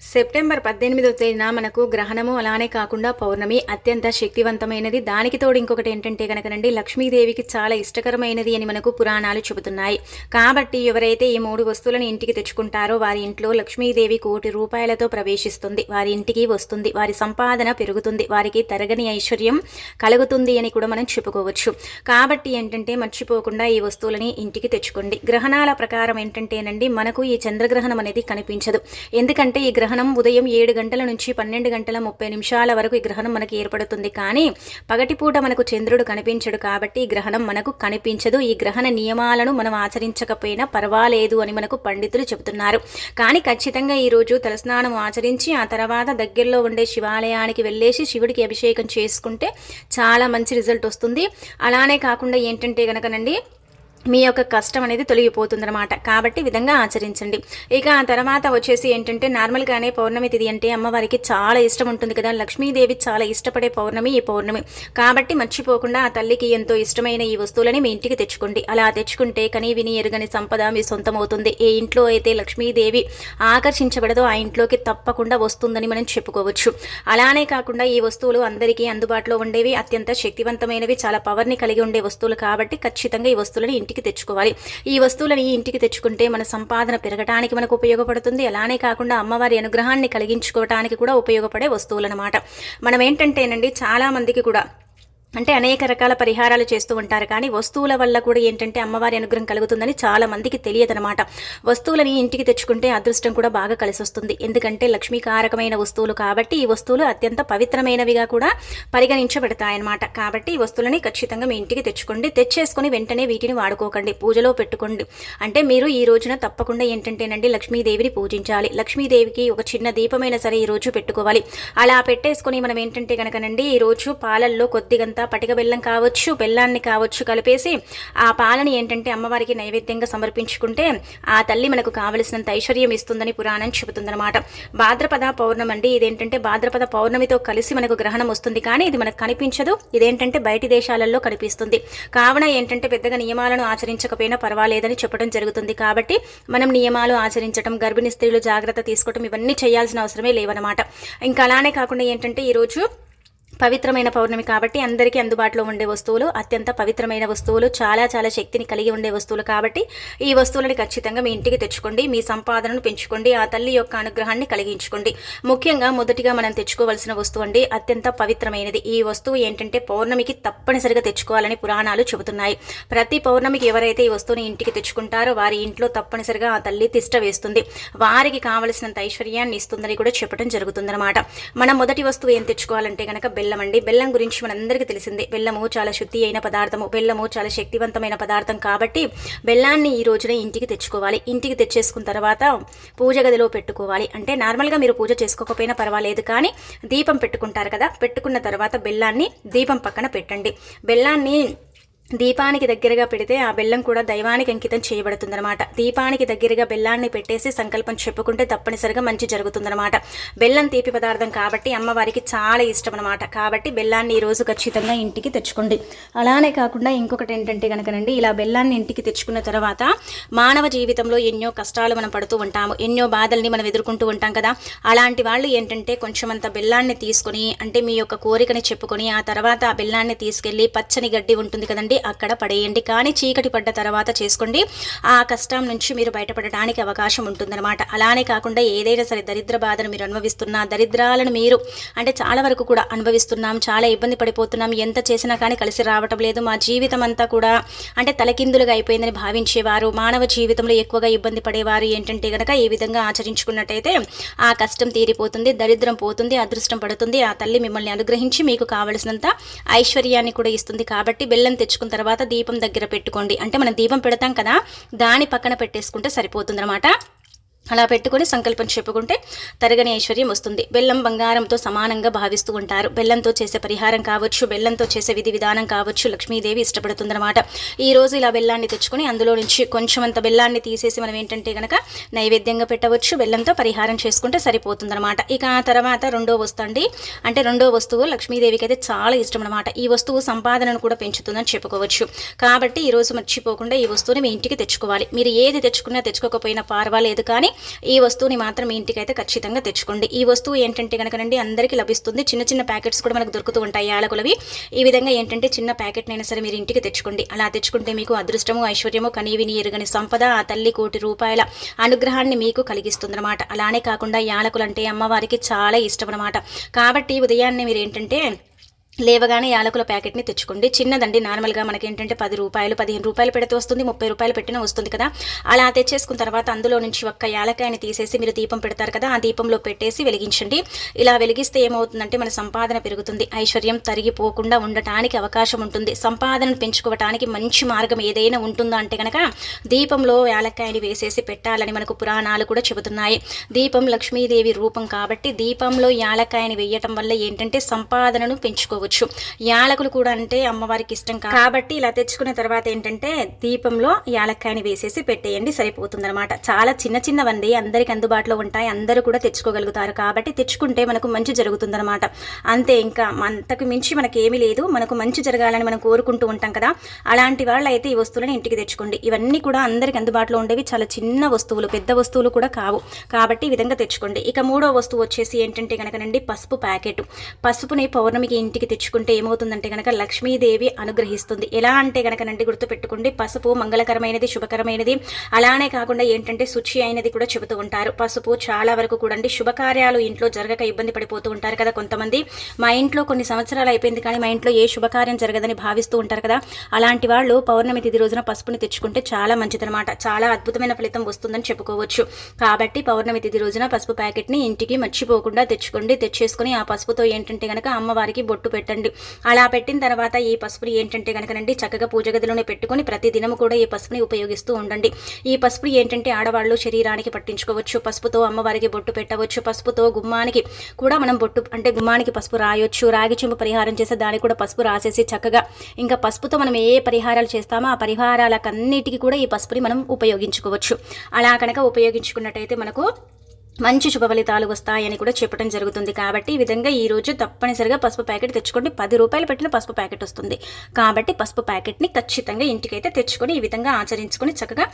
September పద్దెనిమిదవ తేదీన మనకు గ్రహణము అలానే కాకుండా పౌర్ణమి అత్యంత శక్తివంతమైనది. దానికి తోడు ఇంకొకటి ఏంటంటే కనుకనండి లక్ష్మీదేవికి చాలా ఇష్టకరమైనది అని మనకు పురాణాలు చెబుతున్నాయి. కాబట్టి ఎవరైతే ఈ మూడు వస్తువులను ఇంటికి తెచ్చుకుంటారో వారి ఇంట్లో లక్ష్మీదేవి కోటి రూపాయలతో ప్రవేశిస్తుంది. వారి ఇంటికి వస్తుంది. వారి సంపాదన పెరుగుతుంది. వారికి తరగని ఐశ్వర్యం కలుగుతుంది అని కూడా మనం చెప్పుకోవచ్చు. కాబట్టి ఏంటంటే మర్చిపోకుండా ఈ వస్తువులని ఇంటికి తెచ్చుకోండి. గ్రహణాల ప్రకారం ఏంటంటేనండి మనకు ఈ చంద్రగ్రహణం అనేది కనిపించదు. ఎందుకంటే ఈ గ్రహణం ఉదయం ఏడు గంటల నుంచి పన్నెండు గంటల ముప్పై నిమిషాల వరకు ఈ గ్రహణం మనకి ఏర్పడుతుంది. కానీ పగటిపూట మనకు చంద్రుడు కనిపించడు కాబట్టి ఈ గ్రహణం మనకు కనిపించదు. ఈ గ్రహణ నియమాలను మనం ఆచరించకపోయినా పర్వాలేదు అని మనకు పండితులు చెబుతున్నారు. కానీ ఖచ్చితంగా ఈరోజు తలస్నానం ఆచరించి ఆ తర్వాత దగ్గరలో ఉండే శివాలయానికి వెళ్ళేసి శివుడికి అభిషేకం చేసుకుంటే చాలా మంచి రిజల్ట్ వస్తుంది. అలానే కాకుండా ఏంటంటే కనుకనండి మీ యొక్క కష్టం అనేది తొలగిపోతుందన్నమాట. కాబట్టి విధంగా ఆచరించండి. ఇక ఆ తర్వాత వచ్చేసి ఏంటంటే నార్మల్గానే పౌర్ణమి తిథి అంటే అమ్మవారికి చాలా ఇష్టం ఉంటుంది కదా. లక్ష్మీదేవి చాలా ఇష్టపడే పౌర్ణమి ఈ పౌర్ణమి. కాబట్టి మర్చిపోకుండా ఆ తల్లికి ఎంతో ఇష్టమైన ఈ వస్తువులని మీ ఇంటికి తెచ్చుకోండి. అలా తెచ్చుకుంటే కనీ విని ఎరుగని సంపద మీ సొంతం అవుతుంది ఏ ఇంట్లో అయితే లక్ష్మీదేవి ఆకర్షించబడదో ఆ ఇంట్లోకి తప్పకుండా వస్తుందని మనం చెప్పుకోవచ్చు. అలానే కాకుండా ఈ వస్తువులు అందరికీ అందుబాటులో ఉండేవి అత్యంత శక్తివంతమైనవి చాలా పవర్ని కలిగి ఉండే వస్తువులు కాబట్టి ఖచ్చితంగా ఈ వస్తువులని ఇంటికి తెచ్చుకోవాలి. ఈ వస్తువులని ఇంటికి తెచ్చుకుంటే మన సంపాదన పెరగటానికి మనకు ఉపయోగపడుతుంది. అలానే కాకుండా అమ్మవారి అనుగ్రహాన్ని కలిగించుకోవటానికి కూడా ఉపయోగపడే వస్తువులు అనమాట మనం ఏంటంటేనండి చాలామందికి కూడా అంటే అనేక రకాల పరిహారాలు చేస్తూ ఉంటారు. కానీ వస్తువుల వల్ల కూడా ఏంటంటే అమ్మవారి అనుగ్రహం కలుగుతుందని చాలా మందికి తెలియదనమాట వస్తువులని ఇంటికి తెచ్చుకుంటే అదృష్టం కూడా బాగా కలిసి వస్తుంది ఎందుకంటే లక్ష్మీకారకమైన వస్తువులు కాబట్టి ఈ వస్తువులు అత్యంత పవిత్రమైనవిగా కూడా పరిగణించబడతాయన్నమాట. కాబట్టి ఈ వస్తువులని ఖచ్చితంగా మీ ఇంటికి తెచ్చుకోండి. తెచ్చేసుకొని వెంటనే వీటిని వాడుకోకండి. పూజలో పెట్టుకోండి. అంటే మీరు ఈ రోజున తప్పకుండా ఏంటంటేనండి లక్ష్మీదేవిని పూజించాలి. లక్ష్మీదేవికి ఒక చిన్న దీపమైన సరే ఈ రోజు పెట్టుకోవాలి. అలా పెట్టేసుకొని మనం ఏంటంటే కనుకనండి ఈ రోజు పాలల్లో కొద్దిగంత పటిక బెల్లం కావచ్చు బెల్లాన్ని కావచ్చు కలిపేసి ఆ పాలని ఏంటంటే అమ్మవారికి నైవేద్యంగా సమర్పించుకుంటే ఆ తల్లి మనకు కావలసినంత ఐశ్వర్యం ఇస్తుందని పురాణం చెబుతుందన్నమాట. భాద్రపద పౌర్ణమి అండి. ఇదేంటంటే భాద్రపద పౌర్ణమితో కలిసి మనకు గ్రహణం వస్తుంది కానీ ఇది మనకు కనిపించదు. ఇదేంటంటే బయటి దేశాలలో కనిపిస్తుంది. కావున ఏంటంటే పెద్దగా నియమాలను ఆచరించకపోయినా పర్వాలేదని చెప్పడం జరుగుతుంది కాబట్టి మనం నియమాలు ఆచరించడం గర్భిణీ స్త్రీలు జాగ్రత్త తీసుకోవడం ఇవన్నీ చేయాల్సిన అవసరమే లేవన్నమాట. ఇంకా అలానే కాకుండా ఏంటంటే ఈరోజు పవిత్రమైన పౌర్ణమి కాబట్టి అందరికీ అందుబాటులో ఉండే వస్తువులు అత్యంత పవిత్రమైన వస్తువులు చాలా చాలా శక్తిని కలిగి ఉండే వస్తువులు కాబట్టి ఈ వస్తువులని ఖచ్చితంగా మీ ఇంటికి తెచ్చుకోండి. మీ సంపాదనను పెంచుకోండి. ఆ తల్లి యొక్క అనుగ్రహాన్ని కలిగించుకోండి. ముఖ్యంగా మొదటిగా మనం తెచ్చుకోవాల్సిన వస్తువు అండి అత్యంత పవిత్రమైనది. ఈ వస్తువు ఏంటంటే పౌర్ణమికి తప్పనిసరిగా తెచ్చుకోవాలని పురాణాలు చెబుతున్నాయి. ప్రతి పౌర్ణమికి ఎవరైతే ఈ వస్తువుని ఇంటికి తెచ్చుకుంటారో వారి ఇంట్లో తప్పనిసరిగా ఆ తల్లి తిష్ట వేస్తుంది. వారికి కావలసినంత ఐశ్వర్యాన్ని ఇస్తుందని కూడా చెప్పడం జరుగుతుందన్నమాట. మనం మొదటి వస్తువు ఏం తెచ్చుకోవాలంటే కనుక బెల్లం బెల్లం అండి బెల్లం గురించి మనందరికీ తెలిసిందే. బెల్లము చాలా శుద్ధి అయిన పదార్థము. బెల్లము చాలా శక్తివంతమైన పదార్థం కాబట్టి బెల్లాన్ని ఈ రోజున ఇంటికి తెచ్చుకోవాలి. ఇంటికి తెచ్చేసుకున్న తర్వాత పూజ గదిలో పెట్టుకోవాలి. అంటే నార్మల్గా మీరు పూజ చేసుకోకపోయినా పర్వాలేదు కానీ దీపం పెట్టుకుంటారు కదా. పెట్టుకున్న తర్వాత బెల్లాన్ని దీపం పక్కన పెట్టండి. బెల్లాన్ని దీపానికి దగ్గరగా పెడితే ఆ బెల్లం కూడా దైవానికి అంకితం చేయబడుతుందన్నమాట. దీపానికి దగ్గరగా బెల్లాన్ని పెట్టేసి సంకల్పం చెప్పుకుంటే తప్పనిసరిగా మంచి జరుగుతుందన్నమాట. బెల్లం తీపి పదార్థం కాబట్టి అమ్మవారికి చాలా ఇష్టం అనమాట కాబట్టి బెల్లాన్ని ఈ రోజు ఖచ్చితంగా ఇంటికి తెచ్చుకోండి. అలానే కాకుండా ఇంకొకటి ఏంటంటే కనుకనండి ఇలా బెల్లాన్ని ఇంటికి తెచ్చుకున్న తర్వాత మానవ జీవితంలో ఎన్నో కష్టాలు మనం పడుతూ ఉంటాము. ఎన్నో బాధల్ని మనం ఎదుర్కొంటూ ఉంటాం కదా. అలాంటి వాళ్ళు ఏంటంటే కొంచెం అంత బెల్లాన్ని తీసుకొని అంటే మీ యొక్క కోరికని చెప్పుకొని ఆ తర్వాత ఆ బెల్లాన్ని తీసుకెళ్ళి పచ్చని గడ్డి ఉంటుంది కదండి అక్కడ పడేయండి. కానీ చీకటి పడ్డ తర్వాత చేసుకోండి. ఆ కష్టం నుంచి మీరు బయటపడడానికి అవకాశం ఉంటుందన్నమాట. అలానే కాకుండా ఏదైనా సరే దరిద్ర బాధను మీరు అనుభవిస్తున్నా దరిద్రాలను మీరు అంటే చాలా వరకు కూడా అనుభవిస్తున్నాం చాలా ఇబ్బంది పడిపోతున్నాం. ఎంత చేసినా కానీ కలిసి రావటం లేదు. మా జీవితం అంతా కూడా అంటే తలకిందులుగా అయిపోయిందని భావించేవారు మానవ జీవితంలో ఎక్కువగా ఇబ్బంది పడేవారు ఏంటంటే గనక ఈ విధంగా ఆచరించుకున్నట్టయితే ఆ కష్టం తీరిపోతుంది దరిద్రం పోతుంది అదృష్టం పడుతుంది. ఆ తల్లి మిమ్మల్ని అనుగ్రహించి మీకు కావలసినంత ఐశ్వర్యాన్ని కూడా ఇస్తుంది. కాబట్టి బెల్లం తెచ్చుకున్న తర్వాత దీపం దగ్గర పెట్టుకోండి. అంటే మనం దీపం పెడతాం కదా దాని పక్కన పెట్టేసుకుంటే సరిపోతుందన్నమాట. అలా పెట్టుకొని సంకల్పం చెప్పుకుంటే తరగని ఐశ్వర్యం వస్తుంది. బెల్లం బంగారంతో సమానంగా భావిస్తూ ఉంటారు. బెల్లంతో చేసే పరిహారం కావచ్చు బెల్లంతో చేసే విధి విధానం కావచ్చు లక్ష్మీదేవి ఇష్టపడుతుందన్నమాట. ఈ రోజు ఇలా బెల్లాన్ని తెచ్చుకొని అందులో నుంచి కొంచెం అంత బెల్లాన్ని తీసేసి మనం ఏంటంటే కనుక నైవేద్యంగా పెట్టవచ్చు. బెల్లంతో పరిహారం చేసుకుంటే సరిపోతుందన్నమాట. ఇక ఆ తర్వాత రెండో వస్తువు అండి. అంటే రెండో వస్తువు లక్ష్మీదేవికి అయితే చాలా ఇష్టం అనమాట ఈ వస్తువు సంపాదనను కూడా పెంచుతుందని చెప్పుకోవచ్చు. కాబట్టి ఈరోజు మర్చిపోకుండా ఈ వస్తువుని మీ ఇంటికి తెచ్చుకోవాలి. మీరు ఏది తెచ్చుకున్నా తెచ్చుకోకపోయినా పర్వాలేదు కానీ ఈ వస్తువుని మాత్రం మీ ఇంటికైతే ఖచ్చితంగా తెచ్చుకోండి. ఈ వస్తువు ఏంటంటే కనుకనండి అందరికీ లభిస్తుంది. చిన్న చిన్న ప్యాకెట్స్ కూడా మనకు దొరుకుతూ ఉంటాయి. యాలకులవి. ఈ విధంగా ఏంటంటే చిన్న ప్యాకెట్నైనా సరే మీరు ఇంటికి తెచ్చుకోండి. అలా తెచ్చుకుంటే మీకు అదృష్టము ఐశ్వర్యము కనీవిని ఎరుగని సంపద ఆ తల్లి కోటి రూపాయల అనుగ్రహాన్ని మీకు కలిగిస్తుందన్నమాట. అలానే కాకుండా యాలకులు అంటే అమ్మవారికి చాలా ఇష్టం అనమాట కాబట్టి ఉదయాన్నే మీరు ఏంటంటే లేవగానే యాలకుల ప్యాకెట్ని తెచ్చుకోండి. చిన్నదండి నార్మల్గా మనకి ఏంటంటే పది రూపాయలు పదిహేను రూపాయలు పెడితే వస్తుంది ముప్పై రూపాయలు పెట్టినా వస్తుంది కదా. అలా తెచ్చేసుకున్న తర్వాత అందులో నుంచి ఒక్క యాలకాయని తీసేసి మీరు దీపం పెడతారు కదా ఆ దీపంలో పెట్టేసి వెలిగించండి. ఇలా వెలిగిస్తే ఏమవుతుందంటే మన సంపాదన పెరుగుతుంది. ఐశ్వర్యం తరిగిపోకుండా ఉండటానికి అవకాశం ఉంటుంది. సంపాదనను పెంచుకోవటానికి మంచి మార్గం ఏదైనా ఉంటుందా అంటే కనుక దీపంలో యాలక్కాయని వేసేసి పెట్టాలని మనకు పురాణాలు కూడా చెబుతున్నాయి. దీపం లక్ష్మీదేవి రూపం కాబట్టి దీపంలో యాలక్కాయని వేయటం వల్ల ఏంటంటే సంపాదనను పెంచుకో తెచ్చుకోవచ్చు యాలకులు కూడా అంటే అమ్మవారికి ఇష్టం కాబట్టి ఇలా తెచ్చుకున్న తర్వాత ఏంటంటే దీపంలో యాలక్కాయని వేసేసి పెట్టేయండి సరిపోతుందన్నమాట. చాలా చిన్న చిన్నవండి అందరికి అందుబాటులో ఉంటాయి అందరూ కూడా తెచ్చుకోగలుగుతారు. కాబట్టి తెచ్చుకుంటే మనకు మంచి జరుగుతుందన్నమాట. అంతే ఇంకా అంతకు మించి మనకి ఏమీ లేదు మనకు మంచి జరగాలని మనం కోరుకుంటూ ఉంటాం కదా. అలాంటి వాళ్ళు అయితే ఈ వస్తువులను ఇంటికి తెచ్చుకోండి. ఇవన్నీ కూడా అందరికి అందుబాటులో ఉండేవి చాలా చిన్న వస్తువులు పెద్ద వస్తువులు కూడా కావు. కాబట్టి ఈ విధంగా తెచ్చుకోండి. ఇక మూడో వస్తువు వచ్చేసి ఏంటంటే కనుకనండి పసుపు ప్యాకెట్. పసుపుని పౌర్ణమికి ఇంటికి తెచ్చుకుంటే ఏమవుతుందంటే కనుక లక్ష్మీదేవి అనుగ్రహిస్తుంది. ఎలా అంటే కనుకనండి గుర్తుపెట్టుకోండి పసుపు మంగళకరమైనది శుభకరమైనది. అలానే కాకుండా ఏంటంటే శుచి అయినది కూడా చెబుతూ ఉంటారు. పసుపు చాలా వరకు కూడా అండి శుభకార్యాలు ఇంట్లో జరగక ఇబ్బంది పడిపోతూ ఉంటారు కదా కొంతమంది. మా ఇంట్లో కొన్ని సంవత్సరాలు అయిపోయింది కానీ మా ఇంట్లో ఏ శుభకార్యం జరగదని భావిస్తూ ఉంటారు కదా. అలాంటి వాళ్ళు పౌర్ణమి తిథి రోజున పసుపుని తెచ్చుకుంటే చాలా మంచిదనమాట చాలా అద్భుతమైన ఫలితం వస్తుందని చెప్పుకోవచ్చు. కాబట్టి పౌర్ణమి తిథి రోజున పసుపు ప్యాకెట్ని ఇంటికి మర్చిపోకుండా తెచ్చుకోండి. తెచ్చేసుకుని ఆ పసుపుతో ఏంటంటే కనుక అమ్మవారికి బొట్టు పెట్టండి. అలా పెట్టిన తర్వాత ఈ పసుపుని ఏంటంటే కనుకనండి చక్కగా పూజ గదిలోనే పెట్టుకొని ప్రతి దినము కూడా ఈ పసుపుని ఉపయోగిస్తూ ఉండండి. ఈ పసుపుని ఏంటంటే ఆడవాళ్ళు శరీరానికి పట్టించుకోవచ్చు. పసుపుతో అమ్మవారికి బొట్టు పెట్టవచ్చు. పసుపుతో గుమ్మానికి కూడా మనం బొట్టు అంటే గుమ్మానికి పసుపు రాయొచ్చు. రాగి చెంపు పరిహారం చేస్తే దానికి కూడా పసుపు రాసేసి చక్కగా ఇంకా పసుపుతో మనం ఏ పరిహారాలు చేస్తామో ఆ పరిహారాలకన్నిటికీ కూడా ఈ పసుపుని మనం ఉపయోగించుకోవచ్చు. అలా కనుక ఉపయోగించుకున్నట్టయితే మనకు మంచి శుభ ఫలితాలు వస్తాయని కూడా చెప్పడం జరుగుతుంది. కాబట్టి ఈ విధంగా ఈ రోజు తప్పనిసరిగా పసుపు ప్యాకెట్ తెచ్చుకోండి. పది రూపాయలు పెట్టిన పసుపు ప్యాకెట్ వస్తుంది. కాబట్టి పసుపు ప్యాకెట్ని ఖచ్చితంగా ఇంటికైతే తెచ్చుకొని ఈ విధంగా ఆచరించుకొని చక్కగా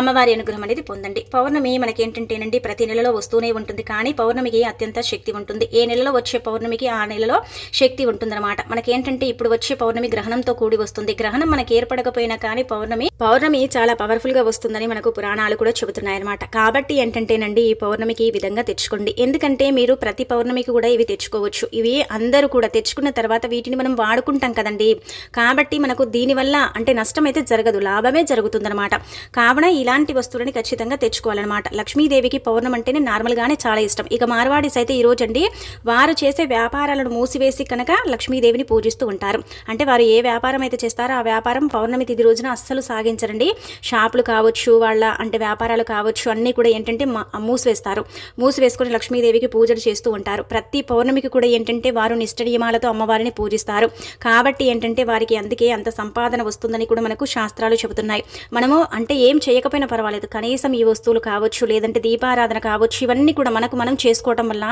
అమ్మవారి అనుగ్రహం అనేది పొందండి. పౌర్ణమి మనకి ఏంటంటేనండి ప్రతి నెలలో వస్తూనే ఉంటుంది. కానీ పౌర్ణమికి అత్యంత శక్తి ఉంటుంది. ఏ నెలలో వచ్చే పౌర్ణమికి ఆ నెలలో శక్తి ఉంటుందన్నమాట. మనకేంటంటే ఇప్పుడు వచ్చే పౌర్ణమి గ్రహణంతో కూడి వస్తుంది. గ్రహణం మనకి ఏర్పడకపోయినా కానీ పౌర్ణమి పౌర్ణమి చాలా పవర్ఫుల్గా వస్తుందని మనకు పురాణాలు కూడా చెబుతున్నాయి అనమాట కాబట్టి ఏంటంటేనండి ఈ పౌర్ణమికి ఈ విధంగా తెచ్చుకోండి. ఎందుకంటే మీరు ప్రతి పౌర్ణమికి కూడా ఇవి తెచ్చుకోవచ్చు. ఇవి అందరూ కూడా తెచ్చుకున్న తర్వాత వీటిని మనం వాడుకుంటాం కదండి. కాబట్టి మనకు దీనివల్ల అంటే నష్టం అయితే జరగదు లాభమే జరుగుతుందనమాట కావున ఇలాంటి వస్తువులని ఖచ్చితంగా తెచ్చుకోవాలన్నమాట. లక్ష్మీదేవికి పౌర్ణం అంటేనే నార్మల్గానే చాలా ఇష్టం. ఇక మార్వాడీస్ అయితే ఈ అండి వారు చేసే వ్యాపారాలను మూసివేసి కనుక లక్ష్మీదేవిని పూజిస్తూ ఉంటారు. అంటే వారు ఏ వ్యాపారం అయితే చేస్తారో ఆ వ్యాపారం పౌర్ణమి తిథి రోజున అస్సలు సాగించరండి. షాపులు కావచ్చు వాళ్ళ అంటే వ్యాపారాలు కావచ్చు అన్నీ కూడా ఏంటంటే మూసివేస్తారు. మూసివేసుకొని లక్ష్మీదేవికి పూజలు చేస్తూ ఉంటారు. ప్రతి పౌర్ణమికి కూడా ఏంటంటే వారు నిష్టనియమాలతో అమ్మవారిని పూజిస్తారు. కాబట్టి ఏంటంటే వారికి అందుకే అంత సంపాదన వస్తుందని కూడా మనకు శాస్త్రాలు చెబుతున్నాయి. మనము అంటే ఏం చేయకపోయినా పర్వాలేదు. కనీసం ఈ వస్తువులు కావచ్చు లేదంటే దీపారాధన కావచ్చు ఇవన్నీ కూడా మనకు మనం చేసుకోవటం వల్ల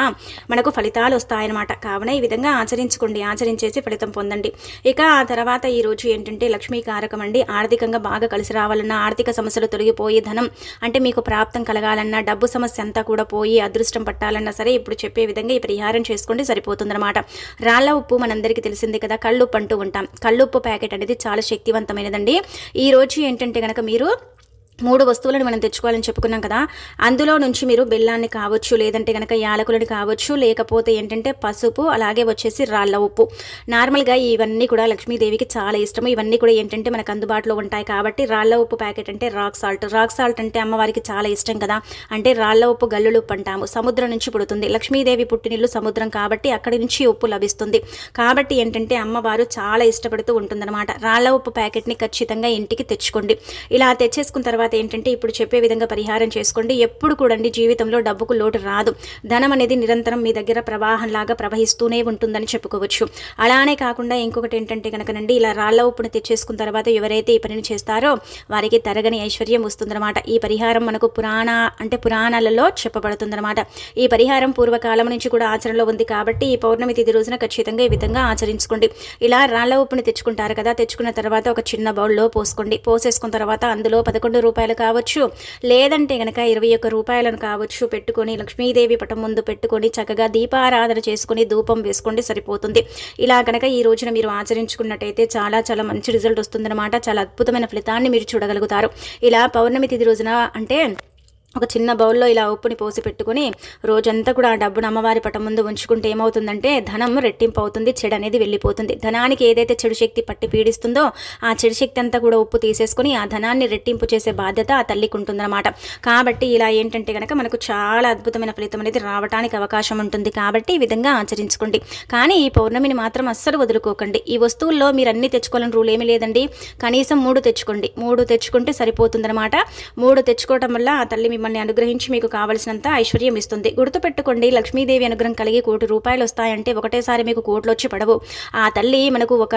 మనకు ఫలితాలు వస్తాయన్నమాట. కావున ఈ విధంగా ఆచరించుకోండి. ఆచరించేసి ఫలితం పొందండి. ఇక ఆ తర్వాత ఈ రోజు ఏంటంటే లక్ష్మీ కారకం అండి. ఆర్థికంగా బాగా కలిసి రావాలన్నా ఆర్థిక సమస్యలు తొలగిపోయి ధనం అంటే మీకు ప్రాప్తం కలగాలన్నా డబ్బు సమస్య అంతా కూడా పోయి అదృష్టం పట్టాలన్నా సరే ఇప్పుడు చెప్పే విధంగా ఈ పరిహారం చేసుకోండి సరిపోతుందన్నమాట. రాళ్ళ ఉప్పు మనందరికీ తెలిసిందే కదా కళ్ళుప్పు అంటూ ఉంటాం. కళ్ళుప్పు ప్యాకెట్ అనేది చాలా శక్తివంతమైనదండి. ఈ రోజు ఏంటంటే కనుక మీరు మూడు వస్తువులను మనం తెచ్చుకోవాలని చెప్పుకున్నాం కదా అందులో నుంచి మీరు బెల్లాన్ని కావచ్చు లేదంటే కనుక యాలకులని కావచ్చు లేకపోతే ఏంటంటే పసుపు అలాగే వచ్చేసి రాళ్ళ ఉప్పు. నార్మల్గా ఇవన్నీ కూడా లక్ష్మీదేవికి చాలా ఇష్టము. ఇవన్నీ కూడా ఏంటంటే మనకు అందుబాటులో ఉంటాయి కాబట్టి రాళ్ళ ఉప్పు ప్యాకెట్ అంటే రాక్ సాల్ట్. రాక్ సాల్ట్ అంటే అమ్మవారికి చాలా ఇష్టం కదా అంటే రాళ్ళ ఉప్పు గల్లులు ఉప్పు అంటాము. సముద్రం నుంచి పుడుతుంది. లక్ష్మీదేవి పుట్టినిల్లు సముద్రం కాబట్టి అక్కడి నుంచి ఉప్పు లభిస్తుంది. కాబట్టి ఏంటంటే అమ్మవారు చాలా ఇష్టపడుతూ ఉంటుందన్నమాట. రాళ్ళ ఉప్పు ప్యాకెట్ని ఖచ్చితంగా ఇంటికి తెచ్చుకోండి. ఇలా తెచ్చేసుకున్న తర్వాత ఏంటంటే ఇప్పుడు చెప్పే విధంగా పరిహారం చేసుకోండి. ఎప్పుడు కూడా అండి జీవితంలో డబ్బుకు లోటు రాదు. ధనం అనేది నిరంతరం మీ దగ్గర ప్రవాహంలాగా ప్రవహిస్తూనే ఉంటుందని చెప్పుకోవచ్చు. అలానే కాకుండా ఇంకొకటి ఏంటంటే కనుకనండి ఇలా రాళ్ళ ఉప్పును తెచ్చేసుకున్న తర్వాత ఎవరైతే ఈ పనిని చేస్తారో వారికి తరగని ఐశ్వర్యం వస్తుందన్నమాట. ఈ పరిహారం మనకు పురాణ అంటే పురాణాలలో చెప్పబడుతుందన్నమాట. ఈ పరిహారం పూర్వకాలం నుంచి కూడా ఆచరణలో ఉంది కాబట్టి ఈ పౌర్ణమి తిథి రోజున ఖచ్చితంగా ఈ విధంగా ఆచరించుకోండి. ఇలా రాళ్ళ ఉప్పుని తెచ్చుకుంటారు కదా తెచ్చుకున్న తర్వాత ఒక చిన్న బౌల్లో పోసుకోండి. పోసేసుకున్న తర్వాత అందులో పదకొండు రూపాయలు కావచ్చు. లేదంటే కనుక ఇరవై ఒక్క రూపాయలను కావచ్చు పెట్టుకొని లక్ష్మీదేవి పటం ముందు పెట్టుకొని చక్కగా దీపారాధన చేసుకుని ధూపం వేసుకోండి సరిపోతుంది. ఇలా కనుక ఈ రోజున మీరు ఆచరించుకున్నట్టయితే చాలా చాలా మంచి రిజల్ట్ వస్తుందన్నమాట. చాలా అద్భుతమైన ఫలితాన్ని మీరు చూడగలుగుతారు. ఇలా పౌర్ణమి తిథి రోజున అంటే ఒక చిన్న బౌల్లో ఇలా ఉప్పుని పోసి పెట్టుకుని రోజంతా కూడా ఆ డబ్బును అమ్మవారి పటం ముందు ఉంచుకుంటే ఏమవుతుందంటే ధనం రెట్టింపు అవుతుంది చెడు అనేది వెళ్ళిపోతుంది. ధనానికి ఏదైతే చెడు శక్తి పట్టి పీడిస్తుందో ఆ చెడు శక్తి అంతా కూడా ఉప్పు తీసేసుకుని ఆ ధనాన్ని రెట్టింపు చేసే బాధ్యత ఆ తల్లికి ఉంటుందన్నమాట. కాబట్టి ఇలా ఏంటంటే కనుక మనకు చాలా అద్భుతమైన ఫలితం అనేది రావడానికి అవకాశం ఉంటుంది. కాబట్టి ఈ విధంగా ఆచరించుకోండి. కానీ ఈ పౌర్ణమిని మాత్రం అస్సలు వదులుకోకండి. ఈ వస్తువుల్లో మీరు అన్ని తెచ్చుకోవాలని రూల్ ఏమీ లేదండి. కనీసం మూడు తెచ్చుకోండి. మూడు తెచ్చుకుంటే సరిపోతుందన్నమాట. మూడు తెచ్చుకోవటం వల్ల ఆ తల్లి మిమ్మల్ని అనుగ్రహించి మీకు కావలసినంత ఐశ్వర్యం ఇస్తుంది. గుర్తుపెట్టుకోండి లక్ష్మీదేవి అనుగ్రహం కలిగి కోటి రూపాయలు వస్తాయంటే ఒకటేసారి మీకు కోట్లు వచ్చి పడవు. ఆ తల్లి మనకు ఒక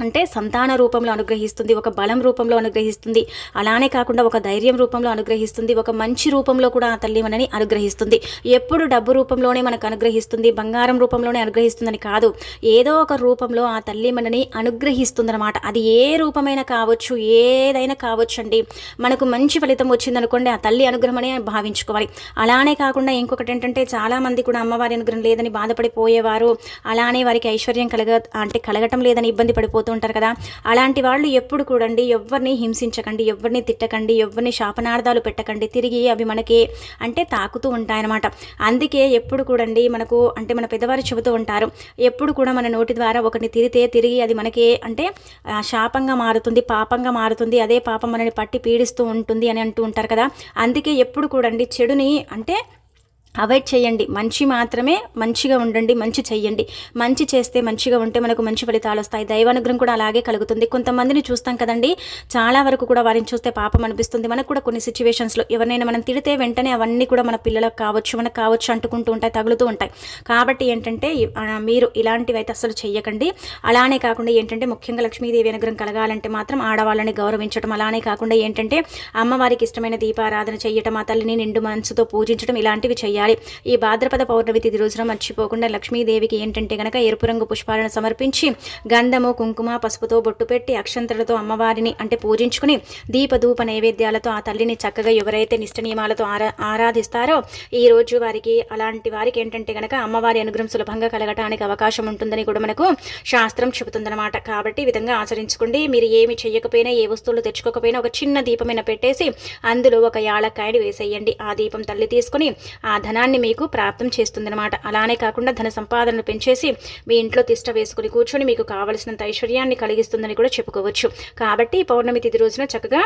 అంటే సంతాన రూపంలో అనుగ్రహిస్తుంది ఒక బలం రూపంలో అనుగ్రహిస్తుంది. అలానే కాకుండా ఒక ధైర్యం రూపంలో అనుగ్రహిస్తుంది ఒక మంచి రూపంలో కూడా ఆ తల్లి మనని అనుగ్రహిస్తుంది. ఎప్పుడు డబ్బు రూపంలోనే మనకు అనుగ్రహిస్తుంది బంగారం రూపంలోనే అనుగ్రహిస్తుందని కాదు. ఏదో ఒక రూపంలో ఆ తల్లి మనని అనుగ్రహిస్తుందన్నమాట. అది ఏ రూపమైనా కావచ్చు ఏదైనా కావచ్చు అండి మనకు మంచి ఫలితం వచ్చిందనుకోండి ఆ తల్లి అనుగ్రహమనే భావించుకోవాలి. అలానే కాకుండా ఇంకొకటి ఏంటంటే చాలామంది కూడా అమ్మవారి అనుగ్రహం లేదని బాధపడిపోయేవారు. అలానే వారికి ఐశ్వర్యం కలగ అంటే కలగటం లేదని ఇబ్బంది పోతూ ఉంటారు కదా. అలాంటి వాళ్ళు ఎప్పుడు కూడండి ఎవరిని హింసించకండి ఎవరిని తిట్టకండి ఎవరిని శాపనార్థాలు పెట్టకండి తిరిగి అవి మనకి అంటే తాకుతూ ఉంటాయన్నమాట. అందుకే ఎప్పుడు కూడండి మనకు అంటే మన పెద్దవారు చెబుతూ ఉంటారు ఎప్పుడు కూడా మన నోటి ద్వారా ఒకరిని తిరితే తిరిగి అది మనకి అంటే శాపంగా మారుతుంది పాపంగా మారుతుంది అదే పాపం మనని పట్టి పీడిస్తూ ఉంటుంది అని అంటూ ఉంటారు కదా. అందుకే ఎప్పుడు కూడండి చెడుని అంటే అవాయిడ్ చేయండి. మంచి మాత్రమే మంచిగా ఉండండి. మంచి చెయ్యండి. మంచి చేస్తే మంచిగా ఉంటే మనకు మంచి ఫలితాలు వస్తాయి. దైవానుగ్రహం కూడా అలాగే కలుగుతుంది. కొంతమందిని చూస్తాం కదండి. చాలా వరకు కూడా వారిని చూస్తే పాపం అనిపిస్తుంది. మనకు కూడా కొన్ని సిచ్యువేషన్స్లో ఎవరినైనా మనం తిడితే వెంటనే అవన్నీ కూడా మన పిల్లలకు కావచ్చు మనకు కావచ్చు అంటుకుంటూ ఉంటాయి తగులుతూ ఉంటాయి. కాబట్టి ఏంటంటే మీరు ఇలాంటివి అయితే అసలు చెయ్యకండి. అలానే కాకుండా ఏంటంటే ముఖ్యంగా లక్ష్మీదేవి అనుగ్రహం కలగాలంటే మాత్రం ఆడవాళ్ళని గౌరవించడం అలానే కాకుండా ఏంటంటే అమ్మవారికి ఇష్టమైన దీపారాధన చేయటం ఆ తల్లిని నిండు మనసుతో పూజించడం ఇలాంటివి చేయాలి చేయాలి. ఈ భాద్రపద పౌర్ణమి తిథి రోజున మర్చిపోకుండా లక్ష్మీదేవికి ఏంటంటే గనక ఎరుపు రంగు పుష్పాలను సమర్పించి గంధము కుంకుమ పసుపుతో బొట్టు పెట్టి అక్షంతలతో అమ్మవారిని అంటే పూజించుకుని దీపధూప నైవేద్యాలతో ఆ తల్లిని చక్కగా ఎవరైతే నిష్ట నియమాలతో ఆరా ఆరాధిస్తారో ఈ రోజు వారికి అలాంటి వారికి ఏంటంటే గనక అమ్మవారి అనుగ్రహం సులభంగా కలగటానికి అవకాశం ఉంటుందని కూడా మనకు శాస్త్రం చెబుతుందన్నమాట. కాబట్టి ఈ విధంగా ఆచరించుకోండి. మీరు ఏమి చేయకపోయినా ఏ వస్తువులు తెచ్చుకోకపోయినా ఒక చిన్న దీపమైన పెట్టేసి అందులో ఒక యాలక్కాయని వేసేయండి. ఆ దీపం తల్లి తీసుకుని ఆ ధన ధనాన్ని మీకు ప్రాప్తం చేస్తుందన్నమాట. అలానే కాకుండా ధన సంపాదనను పెంచేసి మీ ఇంట్లో తిష్ట వేసుకుని కూర్చొని మీకు కావలసినంత ఐశ్వర్యాన్ని కలిగిస్తుందని కూడా చెప్పుకోవచ్చు. కాబట్టి పౌర్ణమి తిథి రోజున చక్కగా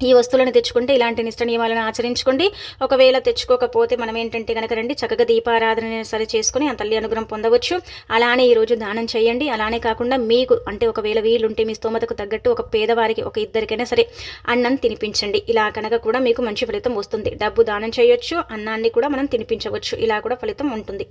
ఈ వస్తువులను తెచ్చుకుంటే ఇలాంటి నిష్ట నియమాలను ఆచరించుకోండి. ఒకవేళ తెచ్చుకోకపోతే మనం ఏంటంటే కనుక రండి చక్కగా దీపారాధన సరి చేసుకుని ఆ తల్లి అనుగ్రహం పొందవచ్చు. అలానే ఈరోజు దానం చేయండి. అలానే కాకుండా మీకు అంటే ఒకవేళ వీలుంటే మీ స్తోమతకు తగ్గట్టు ఒక పేదవారికి ఒక ఇద్దరికైనా సరే అన్నం తినిపించండి. ఇలా కనుక కూడా మీకు మంచి ఫలితం వస్తుంది. డబ్బు దానం చేయొచ్చు అన్నాన్ని కూడా మనం తినిపించవచ్చు. ఇలా కూడా ఫలితం ఉంటుంది.